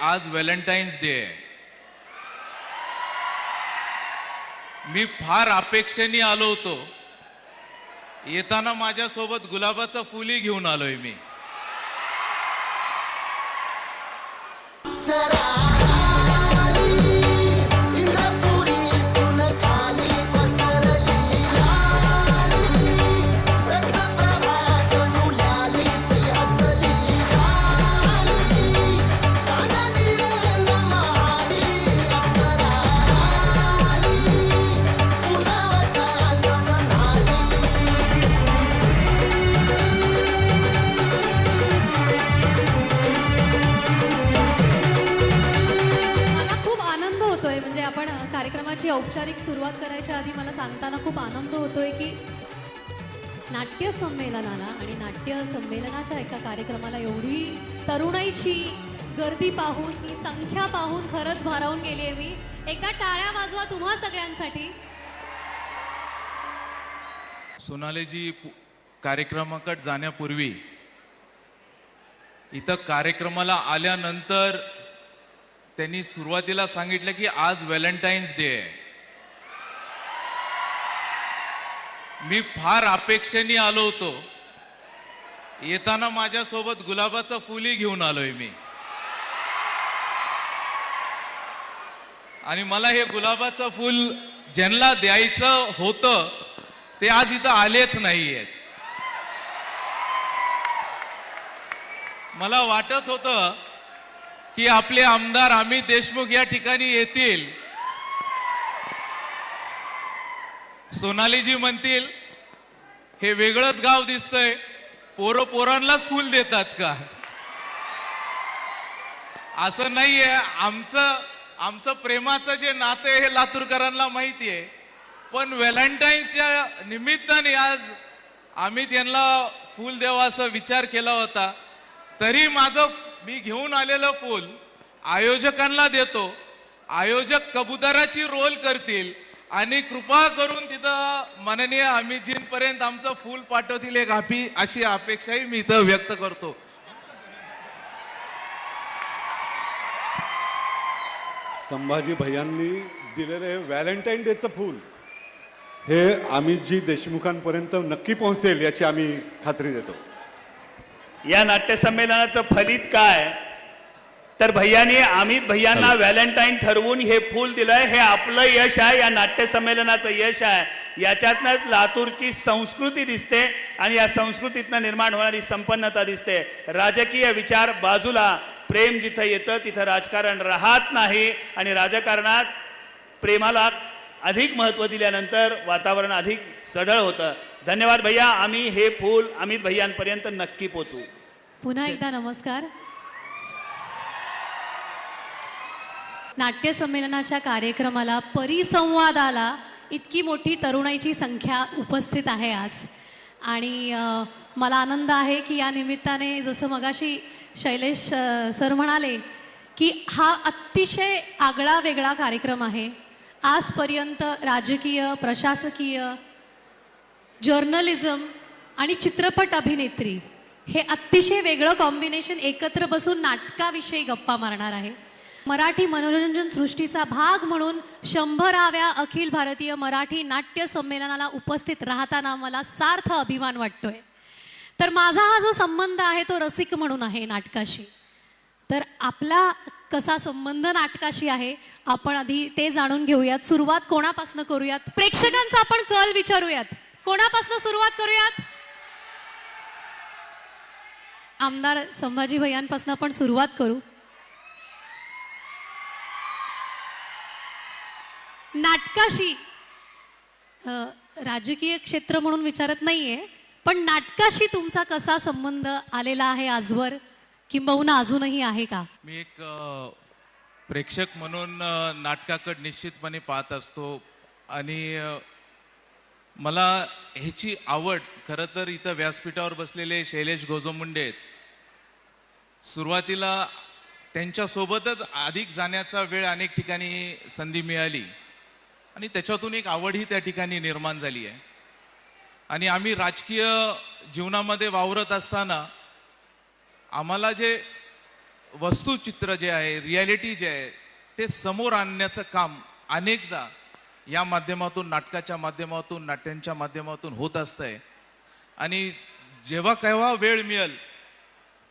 आज Valentine's day आहे. मी फार अपेक्षेने आलो होतो. येताना माझ्यासोबत गुलाबाचं फुलही घेऊन आलोय मी. औपचारिक सुरुवात करायच्या आधी मला सांगताना खूप आनंद होतोय की नाट्य संमेलनाला आणि नाट्य संमेलनाच्या एका कार्यक्रमाला एवढी तरुणाईची गर्दी पाहून ही संख्या पाहून खरंच भारावून गेली आहे मी. एकदा टाळ्या वाजवा तुम्हा सगळ्यांसाठी. सोनालीजी कार्यक्रमाकडे जाण्यापूर्वी इथं कार्यक्रमाला आल्यानंतर त्यांनी सुरुवातीला सांगितलं की आज व्हॅलेंटाईन्स डे आहे. मी फार अपेक्षेने आलो होतो. येताना माझ्यासोबत गुलाबाचं फुलही घेऊन आलोय मी. आणि मला हे गुलाबाचं फुल ज्यांना द्यायचं होतं ते आज इथं आलेच नाहीयेत. मला वाटत होतं की आपले आमदार अमित देशमुख या ठिकाणी येतील. सोनालीजी म्हणतील हे वेगळंच गाव दिसतंय. पोरं पोरांनाच फुल देतात का? असं नाहीये. आमचं आमचं प्रेमाचं जे नातं हे लातूरकरांना माहिती आहे पण व्हॅलेंटाईन्सच्या निमित्ताने आज आम्ही त्यांना फूल द्यावा असा विचार केला होता. तरी माझं मी घेऊन आलेलं फूल आयोजकांना देतो. आयोजक कबुतराची रोल करतील. आणि कृपा करून तिथं माननीय अमितजींपर्यंत आमचं फूल पाठवतील एक आपी अशी अपेक्षाही मी इथं व्यक्त करतो. संभाजी भैयांनी दिलेलं हे व्हॅलेंटाईन डेचं फूल हे अमितजी देशमुखांपर्यंत नक्की पोहोचेल याची आम्ही खात्री देतो. या नाट्यसंमेलनाचं फलित काय? तर भैयाने अमित भैयांना व्हॅलेंटाईन ठरवून हे फूल दिलंय. हे आपलं यश आहे या नाट्यसंमेलनाचं यश आहे. याच्यातनंच लातूरची संस्कृती दिसते आणि या संस्कृतीतनं निर्माण होणारी संपन्नता दिसते. राजकीय विचार बाजूला प्रेम जिथं येतं तिथं राजकारण राहत नाही. आणि राजकारणात प्रेमाला अधिक महत्त्व दिल्यानंतर वातावरण अधिक सढळ होतं. धन्यवाद भैया. आम्ही हे फूल अमित भैयांपर्यंत नक्की पोचवू. पुन्हा एकदा नमस्कार. नाट्यसंमेलनाच्या कार्यक्रमाला परिसंवादाला इतकी मोठी तरुणाईची संख्या उपस्थित आहे आज. आणि मला आनंद आहे की या निमित्ताने जसं मगाशी शैलेश सर म्हणाले की हा अतिशय आगळा वेगळा कार्यक्रम आहे. आजपर्यंत राजकीय प्रशासकीय जर्नलिझम आणि चित्रपट अभिनेत्री हे अतिशय वेगळं कॉम्बिनेशन एकत्र बसून नाटकाविषयी गप्पा मारणार आहे. मराठी मनोरंजन सृष्टीचा भाग म्हणून शंभराव्या अखिल भारतीय मराठी नाट्य संमेलनाला उपस्थित राहताना मला सार्थ अभिमान वाटतोय. तर माझा हा जो संबंध आहे तो रसिक म्हणून आहे नाटकाशी. तर आपला कसा संबंध नाटकाशी आहे आपण आधी ते जाणून घेऊयात. सुरुवात कोणापासून करूयात? प्रेक्षकांचा आपण कल विचारूयात. कोणापासून सुरुवात करूयात? आमदार संभाजी भैयांपासून आपण सुरुवात करू. नाटकाशी राजकीय क्षेत्र म्हणून विचारत नाहीये पण नाटकाशी तुमचा कसा संबंध आलेला आहे आजवर? किंबहुना अजूनही आहे का? मी एक अ, प्रेक्षक म्हणून अ, नाटकाकडे निश्चितपणे पाहत असतो. आणि अ, मला ह्याची आवड खरं तर इथं व्यासपीठावर बसलेले शैलेश गोजमुंडे आहेत. सुरुवातीला त्यांच्यासोबतच अधिक जाण्याचा वेळ अनेक ठिकाणी संधी मिळाली. आणि त्याच्यातून एक आवडही त्या ठिकाणी निर्माण झाली आहे. आणि आम्ही राजकीय जीवनामध्ये वावरत असताना आम्हाला जे वस्तुचित्र जे आहे रियालिटी जे आहे ते समोर आणण्याचं काम अनेकदा या माध्यमातून नाटकाच्या माध्यमातून नाट्यांच्या माध्यमातून होत असतं आहे आणि जेव्हा केव्हा वेळ मिळेल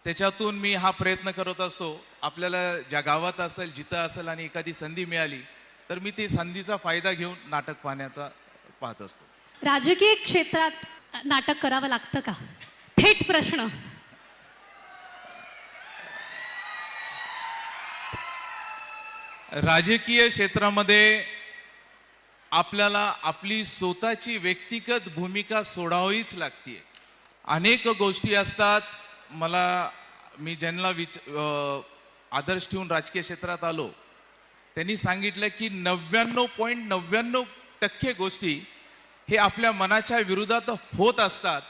त्याच्यातून मी हा प्रयत्न करत असतो. आपल्याला ज्या गावात असेल जिथं असेल आणि एखादी संधी मिळाली तर मी ती संधीचा फायदा घेऊन नाटक पाहण्याचा पाहत असतो. राजकीय क्षेत्रात नाटक करावं लागतं का? थेट प्रश्न. राजकीय क्षेत्रामध्ये आपल्याला आपली स्वतःची व्यक्तिगत भूमिका सोडावीच लागते अनेक गोष्टी असतात. मला मी ज्यांना विच आदर्श ठेवून राजकीय क्षेत्रात आलो त्यांनी सांगितलं की नव्याण्णव पॉईंट नव्याण्णव टक्के गोष्टी हे आपल्या मनाच्या विरोधात होत असतात.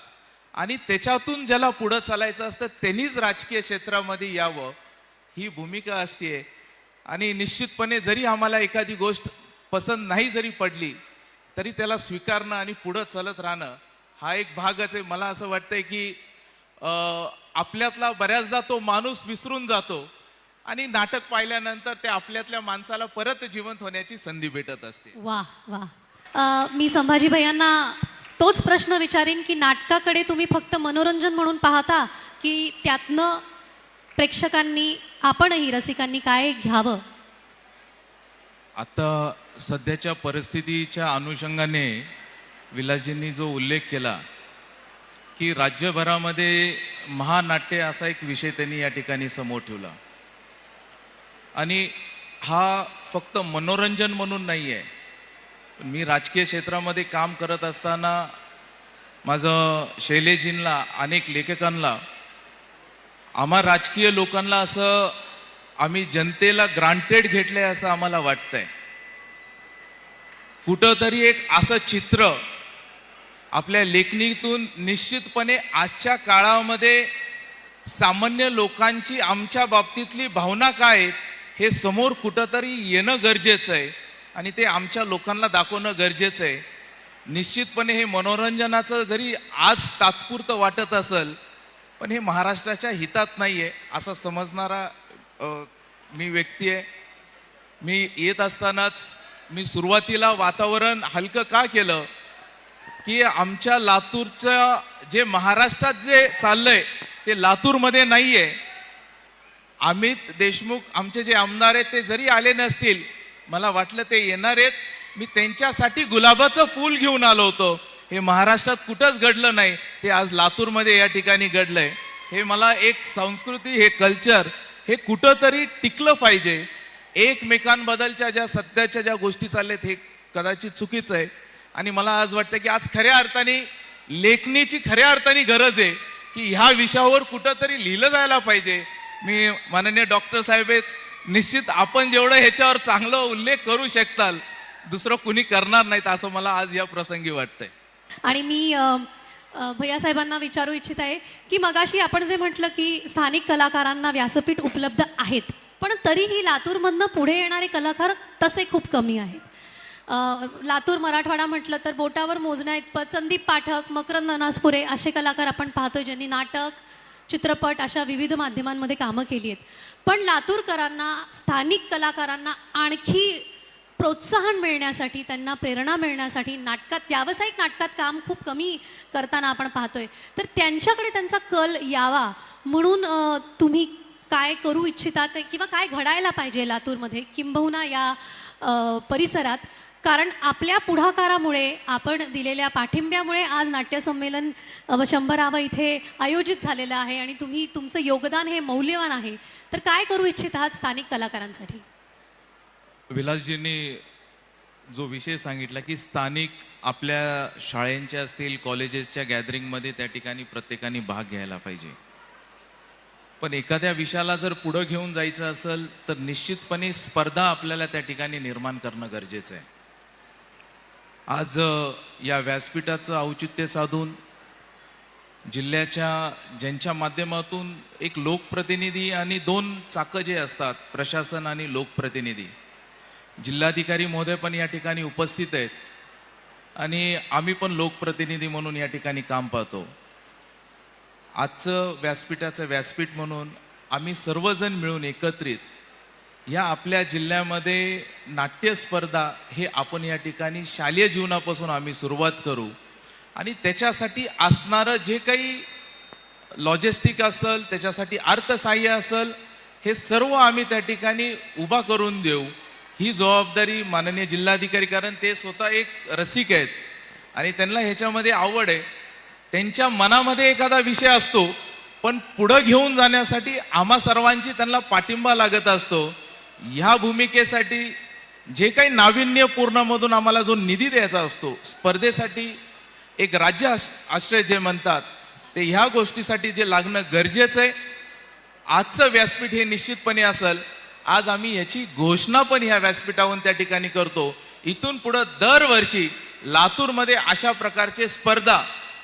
आणि त्याच्यातून ज्याला पुढं चालायचं असतं त्यांनीच राजकीय क्षेत्रामध्ये यावं ही भूमिका असते. आणि निश्चितपणे जरी आम्हाला एखादी गोष्ट पसंत नाही जरी पडली तरी त्याला स्वीकारणं आणि पुढं चालत राहणं हा एक भागच आहे. मला असं वाटतंय की आपल्यातला बऱ्याचदा तो माणूस विसरून जातो. आणि नाटक पाहिल्यानंतर ते आपल्यातल्या माणसाला परत जिवंत होण्याची संधी भेटत असते. वा वा अ, मी संभाजी भैयांना तोच प्रश्न विचारीन की नाटकाकडे तुम्ही फक्त मनोरंजन म्हणून पाहता की त्यातनं प्रेक्षकांनी आपणही रसिकांनी काय घ्यावं? आता सध्याच्या परिस्थितीच्या अनुषंगाने विलासजींनी जो उल्लेख केला की राज्यभरामध्ये महानाट्य असा एक विषय त्यांनी या ठिकाणी समोर ठेवला. आणि हा फक्त मनोरंजन म्हणून नाही आहे पण मी राजकीय क्षेत्रामध्ये काम करत असताना माझं शैलेजींना अनेक लेखकांना आम्हा राजकीय लोकांना असं आम्ही जनतेला ग्रांटेड घेतलंय असं आम्हाला वाटतंय. कुठंतरी एक असं चित्र आपल्या लेखणीतून निश्चितपणे आजच्या काळामध्ये सामान्य लोकांची आमच्या बाबतीतली भावना काय आहेत हे समोर कुठंतरी येणं गरजेचं आहे आणि ते आमच्या लोकांना दाखवणं गरजेचं आहे. निश्चितपणे हे मनोरंजनाचं जरी आज तात्पुरतं वाटत असेल पण हे महाराष्ट्राच्या हितात नाही आहे असं समजणारा मी व्यक्ती आहे. मी येत असतानाच मी सुरुवातीला वातावरण हलकं का केलं? की आमच्या लातूरचं जे महाराष्ट्रात जे चाललंय ते लातूरमध्ये नाही आहे अमित देशमुख आमचे जे आमदार आहेत ते जरी आले नसतील मला वाटलं ते येणार आहेत. मी त्यांच्यासाठी गुलाबाचं फूल घेऊन आलो होतो. हे महाराष्ट्रात कुठंच घडलं नाही. ते आज लातूरमध्ये या ठिकाणी घडलंय. हे मला एक संस्कृती हे कल्चर हे कुठंतरी टिकलं पाहिजे. एकमेकांबद्दलच्या ज्या सध्याच्या ज्या गोष्टी चालल्यात हे कदाचित चुकीचं आहे. आणि मला आज वाटतं की आज खऱ्या अर्थाने लेखणीची खऱ्या अर्थाने गरज आहे की ह्या विषयावर कुठंतरी लिहिलं जायला पाहिजे. मी माननीय डॉक्टर साहेब आहेत निश्चित आपण जेवढं ह्याच्यावर चांगलं उल्लेख करू शकताल दुसरं कुणी करणार नाहीत असं मला आज या प्रसंगी वाटतंय. आणि मी भैया साहेबांना विचारू इच्छित आहे की मगाशी आपण जे म्हटलं की स्थानिक कलाकारांना व्यासपीठ उपलब्ध आहेत पण तरीही लातूरमधनं पुढे येणारे कलाकार तसे खूप कमी आहेत. लातूर मराठवाडा म्हटलं तर बोटावर मोजण्या इतपत संदीप पाठक मकरंद ननासपुरे असे कलाकार आपण पाहतोय ज्यांनी नाटक चित्रपट अशा विविध माध्यमांमध्ये कामं केली आहेत. पण लातूरकरांना स्थानिक कलाकारांना आणखी प्रोत्साहन मिळण्यासाठी त्यांना प्रेरणा मिळण्यासाठी नाटकात व्यावसायिक नाटकात काम खूप कमी करताना आपण पाहतोय. तर त्यांच्याकडे त्यांचा कल यावा म्हणून तुम्ही काय करू इच्छितात किंवा काय घडायला पाहिजे लातूरमध्ये? किंबहुना या परिसरात कारण आपल्या पुढाकारामुळे आपण दिलेल्या पाठिंब्यामुळे आज नाट्यसंमेलन शंभरावं इथे आयोजित झालेलं आहे आणि तुम्ही तुमचं योगदान हे मौल्यवान आहे. तर काय करू इच्छित आहात स्थानिक कलाकारांसाठी? विलासजींनी जो विषय सांगितला की स्थानिक आपल्या शाळेंच्या असतील कॉलेजेसच्या गॅदरिंगमध्ये त्या ठिकाणी प्रत्येकाने भाग घ्यायला पाहिजे. पण एखाद्या विषयाला जर पुढं घेऊन जायचं असेल तर निश्चितपणे स्पर्धा आपल्याला त्या ठिकाणी निर्माण करणं गरजेचं आहे. आज या व्यासपीठाचं औचित्य साधून जिल्ह्याच्या ज्यांच्या माध्यमातून एक लोकप्रतिनिधी आणि दोन चाकं जे असतात प्रशासन आणि लोकप्रतिनिधी जिल्हाधिकारी महोदय पण या ठिकाणी उपस्थित आहेत आणि आम्ही पण लोकप्रतिनिधी म्हणून या ठिकाणी काम पाहतो. आजचं व्यासपीठाचं व्यासपीठ म्हणून आम्ही सर्वजण मिळून एकत्रित या आपल्या जिल्ह्यामध्ये नाट्यस्पर्धा हे आपण या ठिकाणी शालेय जीवनापासून आम्ही सुरुवात करू. आणि त्याच्यासाठी असणारं जे काही लॉजिस्टिक असेल त्याच्यासाठी अर्थसहाय्य असेल हे सर्व आम्ही त्या ठिकाणी उभा करून देऊ. ही जबाबदारी माननीय जिल्हाधिकारी कारण ते स्वतः एक रसिक आहेत आणि त्यांना ह्याच्यामध्ये आवड आहे. त्यांच्या मनामध्ये एखादा विषय असतो पण पुढं घेऊन जाण्यासाठी आम्हा सर्वांची त्यांना पाठिंबा लागत असतो. ह्या भूमिकेसाठी जे काही नाविन्यपूर्णमधून आम्हाला जो निधी द्यायचा असतो स्पर्धेसाठी एक राज्य आश्रय जे म्हणतात ते ह्या गोष्टीसाठी जे लागणं गरजेचं आहे. आजचं व्यासपीठ हे निश्चितपणे असेल आज आम्ही याची घोषणा पण ह्या व्यासपीठावरून त्या ठिकाणी करतो. इथून पुढं दरवर्षी लातूरमध्ये अशा प्रकारचे स्पर्धा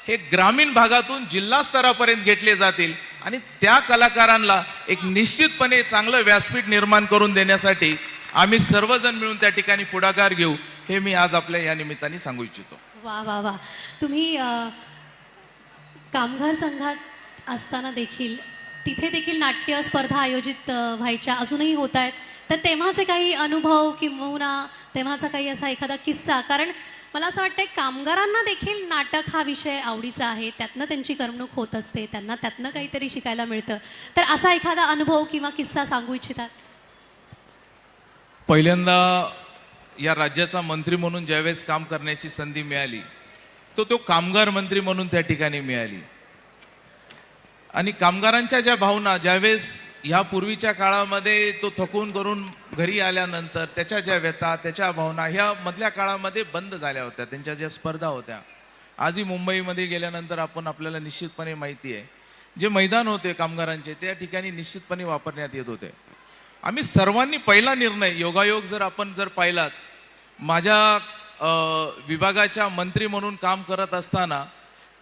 हे ग्रामीण भागातून जिल्हा स्तरापर्यंत घेतले जातील. आणि त्या कलाकारांना एक निश्चितपणे चांगलं व्यासपीठ निर्माण करून देण्यासाठी आम्ही सर्वजण मिळून त्या ठिकाणी पुढाकार घेऊ हे मी आज आपल्या या निमित्ताने सांगू इच्छितो. वा वा वा. तुम्ही कामगार संघात असताना देखील तिथे देखील नाट्य स्पर्धा आयोजित व्हायच्या अजूनही होत आहेत. तर तेव्हाचे काही अनुभव किंवा तेव्हाचा काही असा एखादा किस्सा कारण मला असं वाटतं कामगारांना देखील नाटक हा विषय आवडीचा आहे. त्यातनं त्यांची करमणूक होत असते. त्यांना त्यातनं काहीतरी शिकायला मिळतं. तर असा एखादा अनुभव किंवा किस्सा सांगू इच्छितात पहिल्यांदा या राज्याचा मंत्री म्हणून ज्यावेळेस काम करण्याची संधी मिळाली तो तो कामगार मंत्री म्हणून त्या ठिकाणी मिळाली. आणि कामगारांच्या ज्या भावना ज्यावेळेस ह्या पूर्वीच्या काळामध्ये तो थकून करून घरी आल्यानंतर त्याच्या ज्या व्यथा त्याच्या भावना ह्या मधल्या काळामध्ये बंद झाल्या होत्या. त्यांच्या ज्या स्पर्धा होत्या. आजही मुंबईमध्ये गेल्यानंतर आपण आपल्याला निश्चितपणे माहिती आहे. जे मैदान होते कामगारांचे त्या ठिकाणी निश्चितपणे वापरण्यात येत होते. आम्ही सर्वांनी पहिला निर्णय योगायोग जर आपण जर पाहिलात माझ्या विभागाच्या मंत्री म्हणून काम करत असताना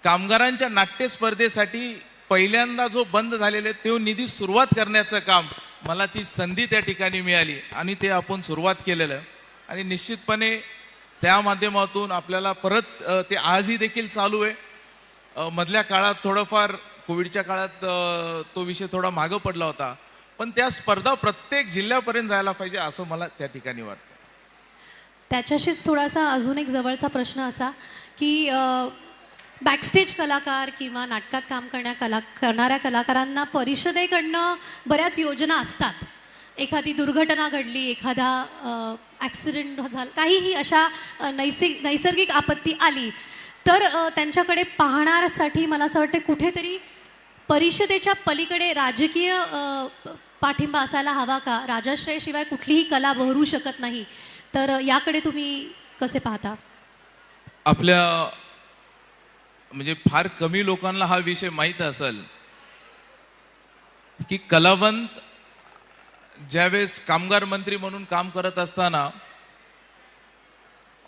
कामगारांच्या नाट्य स्पर्धेसाठी पहिल्यांदा जो बंद झालेले तो निधी सुरुवात करण्याचं काम मला ती संधी त्या ठिकाणी मिळाली आणि ते आपण सुरुवात केलेलं. आणि निश्चितपणे त्या माध्यमातून आपल्याला परत ते आजही देखील चालू आहे. मधल्या काळात थोडंफार कोविडच्या काळात तो विषय थोडा मागं पडला होता. पण त्या स्पर्धा प्रत्येक जिल्ह्यापर्यंत जायला पाहिजे असं मला त्या ठिकाणी वाटतं. त्याच्याशीच थोडासा अजून एक जवळचा प्रश्न असा की बॅकस्टेज कलाकार किंवा नाटकात काम करण्या कला करणाऱ्या कलाकारांना परिषदेकडनं बऱ्याच योजना असतात. एखादी दुर्घटना घडली एखादा ॲक्सिडेंट झाला काहीही अशा नैसिक नैसर्गिक आपत्ती आली तर त्यांच्याकडे पाहण्यासाठी मला असं वाटतं कुठेतरी परिषदेच्या पलीकडे राजकीय पाठिंबा असायला हवा का? राजाश्रयाशिवाय कुठलीही कला बहरू शकत नाही. तर याकडे तुम्ही कसे पाहता? आपल्या म्हणजे फार कमी लोकांना हा विषय माहीत असेल की कलावंत ज्यावेळेस कामगार मंत्री म्हणून काम करत असताना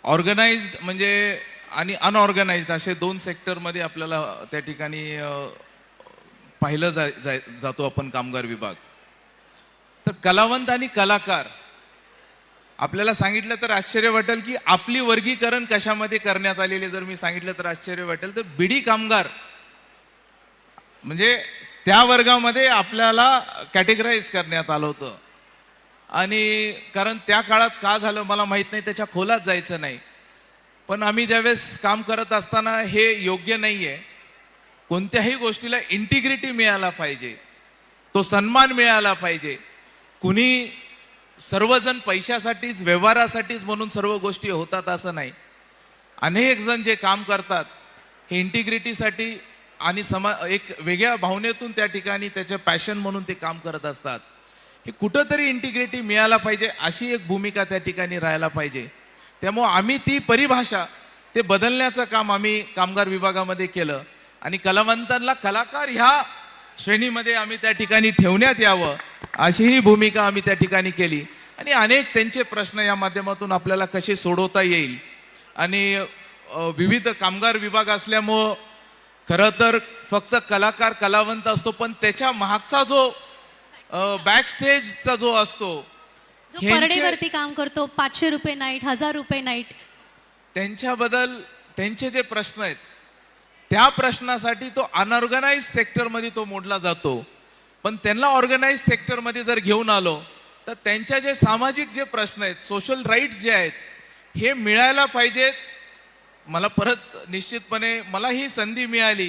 ऑर्गनाइज्ड म्हणजे आणि अनऑर्गनाइज्ड असे दोन सेक्टरमध्ये आपल्याला त्या ठिकाणी पाहिलं जा- जातो आपण कामगार विभाग. तर कलावंत आणि कलाकार आपल्याला सांगितलं तर आश्चर्य वाटेल की आपली वर्गीकरण कशामध्ये करण्यात आलेले जर मी सांगितलं तर आश्चर्य वाटेल. तर बिडी कामगार. म्हणजे त्या वर्गामध्ये आपल्याला कॅटेगराईज करण्यात आलं होतं. आणि कारण त्या काळात का झालं मला माहीत नाही त्याच्या खोलात जायचं नाही. पण आम्ही ज्यावेळेस काम करत असताना हे योग्य नाही आहे कोणत्याही गोष्टीला इंटिग्रिटी मिळायला पाहिजे. तो सन्मान मिळाला पाहिजे. कुणी सर्वजण पैशासाठीच व्यवहारासाठीच म्हणून सर्व गोष्टी होतात असं नाही. अनेक जण जे काम करतात हे इंटिग्रिटीसाठी आणि समा एक वेगळ्या भावनेतून त्या ठिकाणी त्याचे पॅशन म्हणून ते काम करत असतात. हे कुठंतरी इंटिग्रिटी मिळायला पाहिजे अशी एक भूमिका त्या ठिकाणी राहायला पाहिजे. त्यामुळं आम्ही ती परिभाषा ते बदलण्याचं काम आम्ही कामगार विभागामध्ये केलं. आणि कलावंतांना कलाकार ह्या श्रेणीमध्ये आम्ही त्या ठिकाणी ठेवण्यात यावं. अशी ही भूमिका आम्ही त्या ठिकाणी केली. आणि अनेक त्यांचे प्रश्न या माध्यमातून आपल्याला कसे सोडवता येईल? आणि विविध कामगार विभाग असल्यामुळं खरं तर फक्त कलाकार कलावंत असतो पण त्याच्या मागचा जो बॅक स्टेजचा जो असतो परडेवरती काम करतो पाचशे रुपये नाईट हजार रुपये नाईट त्यांच्याबद्दल त्यांचे जे प्रश्न आहेत त्या प्रश्नासाठी तो अनऑर्गनाइज सेक्टरमध्ये तो मोडला जातो. पण त्यांना ऑर्गनाईज सेक्टरमध्ये जर घेऊन आलो तर त्यांच्या जे सामाजिक जे प्रश्न आहेत सोशल राईट्स जे आहेत हे मिळायला पाहिजेत. मला परत निश्चितपणे मला ही संधी मिळाली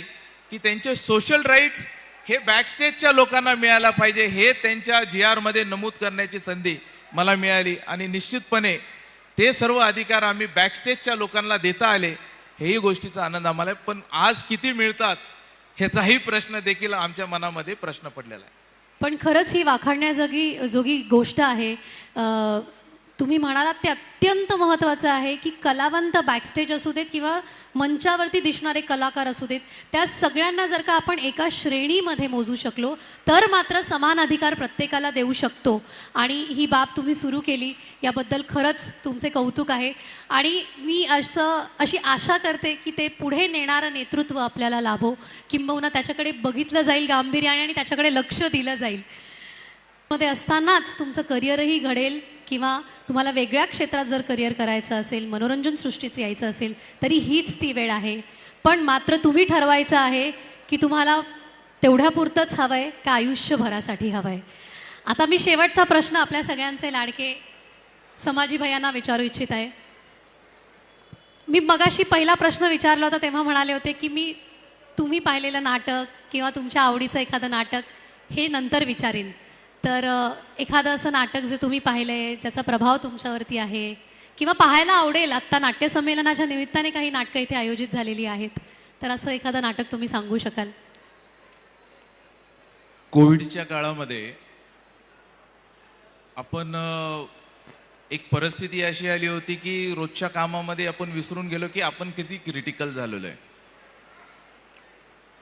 की त्यांचे सोशल राईट्स हे बॅकस्टेजच्या लोकांना मिळायला पाहिजे हे त्यांच्या जी आरमध्ये नमूद करण्याची संधी मला मिळाली. आणि निश्चितपणे ते सर्व अधिकार आम्ही बॅकस्टेजच्या लोकांना देता आले हेही गोष्टीचा आनंद आम्हाला आहे. पण आज किती मिळतात ह्याचाही प्रश्न देखील आमच्या मनामध्ये प्रश्न पडलेला आहे. पण खरंच ही वाखाणण्याजोगी जोगी गोष्ट आहे. तुम्ही म्हणालात ते अत्यंत महत्त्वाचं आहे की कलावंत बॅकस्टेज असू देत किंवा मंचावरती दिसणारे कलाकार असू देत त्या सगळ्यांना जर का आपण एका श्रेणीमध्ये मोजू शकलो तर मात्र समान अधिकार प्रत्येकाला देऊ शकतो. आणि ही बाब तुम्ही सुरू केली याबद्दल खरंच तुमचे कौतुक आहे. आणि मी असं अशी आशा करते की ते पुढे नेणारं नेतृत्व आपल्याला लाभो. किंबहुना त्याच्याकडे बघितलं जाईल गांभीर्याने आणि त्याच्याकडे लक्ष दिलं जाईल. मध्ये असतानाच तुमचं करिअरही घडेल. किंवा तुम्हाला वेगळ्या क्षेत्रात जर करिअर करायचं असेल मनोरंजन सृष्टीत यायचं असेल तरी हीच ती वेळ आहे. पण मात्र तुम्ही ठरवायचं आहे की तुम्हाला तेवढ्यापुरतंच हवं आहे का आयुष्यभरासाठी हवं आहे आता मी शेवटचा प्रश्न आपल्या सगळ्यांचे लाडके समाजी भैयांना विचारू इच्छित आहे. मी मगाशी पहिला प्रश्न विचारला होता तेव्हा म्हणाले होते की मी तुम्ही पाहिलेलं नाटक किंवा तुमच्या आवडीचं एखादं नाटक हे नंतर विचारीन. तर एखादं असं नाटक जे तुम्ही पाहिलंय ज्याचा प्रभाव तुमच्यावरती आहे किंवा पाहायला आवडेल आत्ता नाट्यसंमेलनाच्या निमित्ताने काही नाटकं इथे आयोजित झालेली आहेत तर असं एखादं नाटक तुम्ही सांगू शकाल? कोविडच्या काळामध्ये आपण एक परिस्थिती अशी आली होती की रोजच्या कामामध्ये आपण विसरून गेलो की आपण किती क्रिटिकल झालेलो आहे.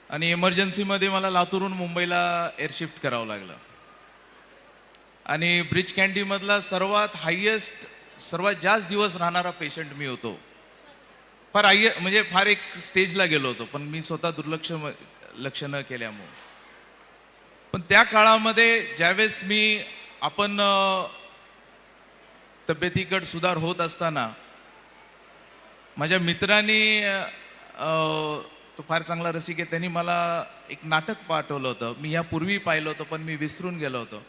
आणि इमर्जन्सीमध्ये मला लातूरहून मुंबईला एअरशिफ्ट करावं लागलं. आणि ब्रिज कॅन्डीमधला सर्वात हायेस्ट सर्वात जास्त दिवस राहणारा पेशंट मी होतो. फार आय म्हणजे फार एक स्टेजला गेलो होतो पण मी स्वतः दुर्लक्ष म- लक्ष न केल्यामुळे. पण त्या काळामध्ये ज्यावेळेस मी आपण तब्येतीकड सुधार होत असताना माझ्या मित्रांनी तो फार चांगला रसिक आहे त्यांनी मला एक नाटक पाठवलं होतं. मी यापूर्वी पाहिलं होतं पण मी विसरून गेलो होतो.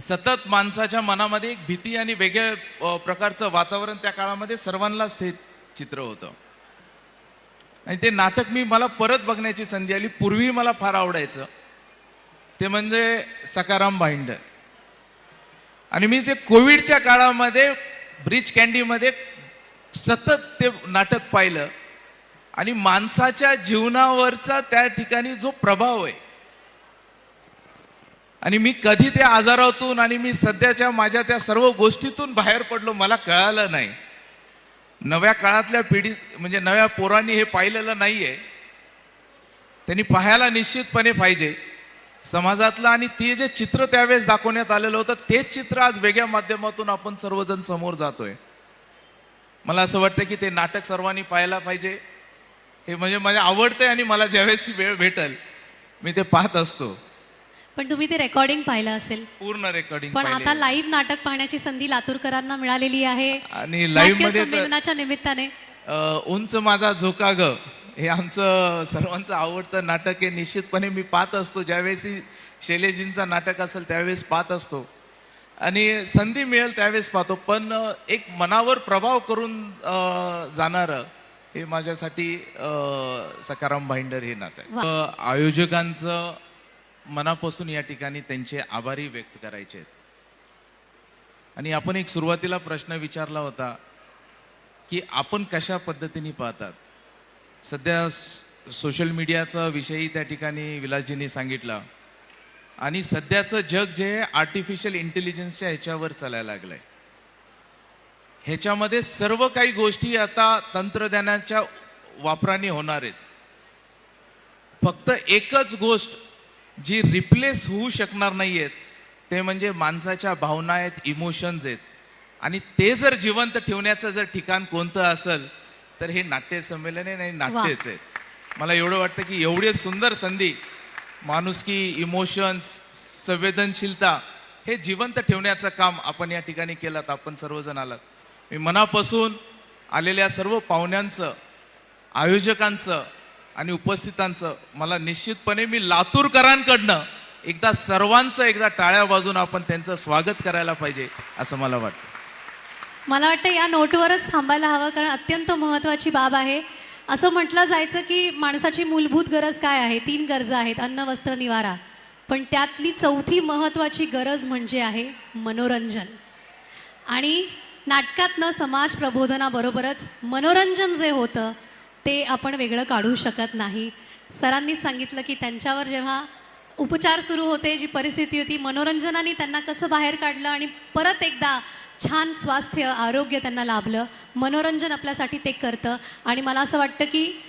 सतत माणसाच्या मनामध्ये एक भीती आणि वेगळ्या प्रकारचं वातावरण त्या काळामध्ये सर्वांनाच ते चित्र होतं. आणि ते नाटक मी मला परत बघण्याची संधी आली. पूर्वी मला फार आवडायचं. ते म्हणजे सकाराम भाईंड. आणि मी ते कोविडच्या काळामध्ये ब्रिज कॅन्डीमध्ये सतत ते नाटक पाहिलं. आणि माणसाच्या जीवनावरचा त्या ठिकाणी जो प्रभाव आहे आणि मी कधी त्या आजारातून आणि मी सध्याच्या माझ्या त्या सर्व गोष्टीतून बाहेर पडलो मला कळालं नाही. नव्या काळातल्या पिढीत म्हणजे नव्या पोरांनी हे पाहिलेलं नाहीये. त्यांनी पाहायला निश्चितपणे पाहिजे. समाजातलं आणि ते जे चित्र त्यावेळेस दाखवण्यात आलेलं होतं तेच चित्र आज वेगळ्या माध्यमातून आपण सर्वजण समोर जातोय. मला असं वाटतं की ते नाटक सर्वांनी पाहायला पाहिजे. हे म्हणजे माझ्या आवडतंय आणि मला ज्यावेळेस वेळ भेटल मी ते पाहत असतो. पण तुम्ही ते रेकॉर्डिंग पाहिलं असेल. पूर्ण रेकॉर्डिंग पण आता लाईव्ह नाटक पाहण्याची संधी लातूरकरांना मिळालेली आहे. आणि मध्ये तर- संमेलनाच्या निमित्ताने. उंच माझा झोका ग. हे आमचं सर्वांचं आवडतं नाटक आहे. निश्चितपणे मी पाहत असतो. ज्यावेळेस ही शैलेजींचं नाटक असेल त्यावेळेस पाहत असतो. आणि संधी मिळेल त्यावेळेस पाहतो. पण एक मनावर प्रभाव करून जाणारं हे माझ्यासाठी सकाराम भाईंडर हे. अ, आयोजकांचं मनापासून या ठिकाणी त्यांचे आभारी व्यक्त करायचे आहेत. आणि आपण एक सुरुवातीला प्रश्न विचारला होता की आपण कशा पद्धतीने पाहतात? सध्या सोशल मीडियाचा विषयी त्या ठिकाणी विलासजींनी सांगितला. आणि सध्याचं जग जे आहे आर्टिफिशियल इंटेलिजन्सच्या ह्याच्यावर चालायला लागलंय. ह्याच्यामध्ये सर्व काही गोष्टी आता तंत्रज्ञानाच्या वापराने होणार आहेत. फक्त एकच गोष्ट जी रिप्लेस होऊ शकणार नाही आहेत ते म्हणजे माणसाच्या भावना आहेत इमोशन्स आहेत. आणि ते जर जिवंत ठेवण्याचं जर ठिकाण कोणतं असेल तर हे नाट्य संमेलन आहे आणि नाट्यच आहे. मला एवढं वाटतं की एवढी सुंदर संधी माणुसकी इमोशन्स संवेदनशीलता हे जिवंत ठेवण्याचं काम आपण या ठिकाणी केलं आपण सर्वजण आलात. मी मनापासून आलेल्या सर्व पाहुण्यांचं आयोजकांचं आणि उपस्थितांचं मला निश्चितपणे मी लातूरकरांकडनं एकदा सर्वांचं एकदा टाळ्या वाजून आपण त्यांचं स्वागत करायला पाहिजे असं मला वाटतं. मला वाटतं या नोटवरच थांबायला हवं कारण अत्यंत महत्त्वाची बाब आहे. असं म्हटलं जायचं की माणसाची मूलभूत गरज काय आहे? तीन गरजा आहेत अन्न वस्त्र निवारा. पण त्यातली चौथी महत्त्वाची गरज म्हणजे आहे मनोरंजन. आणि नाटकातनं समाज प्रबोधनाबरोबरच मनोरंजन जे होतं ते आपण वेगळं काढू शकत नाही. सरांनीच सांगितलं की त्यांच्यावर जेव्हा उपचार सुरू होते जी परिस्थिती होती मनोरंजनाने त्यांना कसं बाहेर काढलं आणि परत एकदा छान स्वास्थ्य आरोग्य त्यांना लाभलं. मनोरंजन आपल्यासाठी ते करतं. आणि मला असं वाटतं की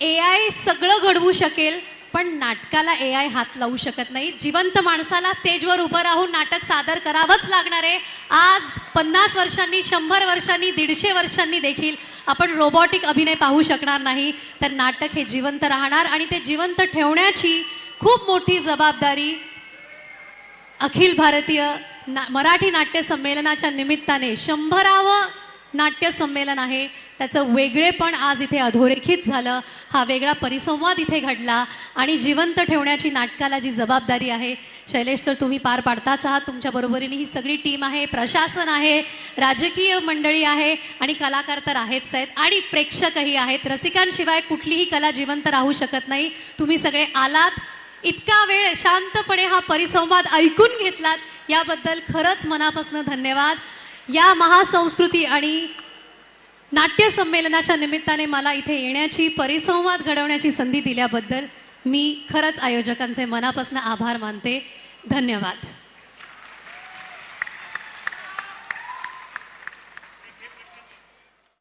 ए आय सगळं घडवू शकेल. पण नाटकाला ए आय हात लावू शकत नाही. जिवंत माणसाला स्टेजवर उभं राहून नाटक सादर करावंच लागणार आहे. आज पन्नास वर्षांनी शंभर वर्षांनी दीडशे वर्षांनी देखील आपण रोबोटिक अभिनय पाहू शकणार नाही. तर नाटक हे जिवंत राहणार आणि ते जिवंत ठेवण्याची खूप मोठी जबाबदारी अखिल भारतीय ना मराठी नाट्य संमेलनाच्या निमित्ताने शंभरावं नाट्य संमेलन आहे. त्याचं वेगळेपण आज इथे अधोरेखित झालं. हा वेगळा परिसंवाद इथे घडला आणि जिवंत ठेवण्याची नाटकाला जी जबाबदारी आहे शैलेश सर तुम्ही पार पाडताच आहात. तुमच्या बरोबरीने ही सगळी टीम आहे प्रशासन आहे राजकीय मंडळी आहे आणि कलाकार तर आहेच आहेत आणि प्रेक्षकही आहेत. रसिकांशिवाय कुठलीही कला जिवंत राहू शकत नाही. तुम्ही सगळे आलात. इतका वेळ शांतपणे हा परिसंवाद ऐकून घेतलात. याबद्दल खरंच मनापासून धन्यवाद. या महासंस्कृती आणि नाट्य संमेलनाच्या निमित्ताने मला इथे येण्याची परिसंवाद घडवण्याची संधी दिल्याबद्दल मी खरंच आयोजकांचे मनापासून आभार मानते. धन्यवाद.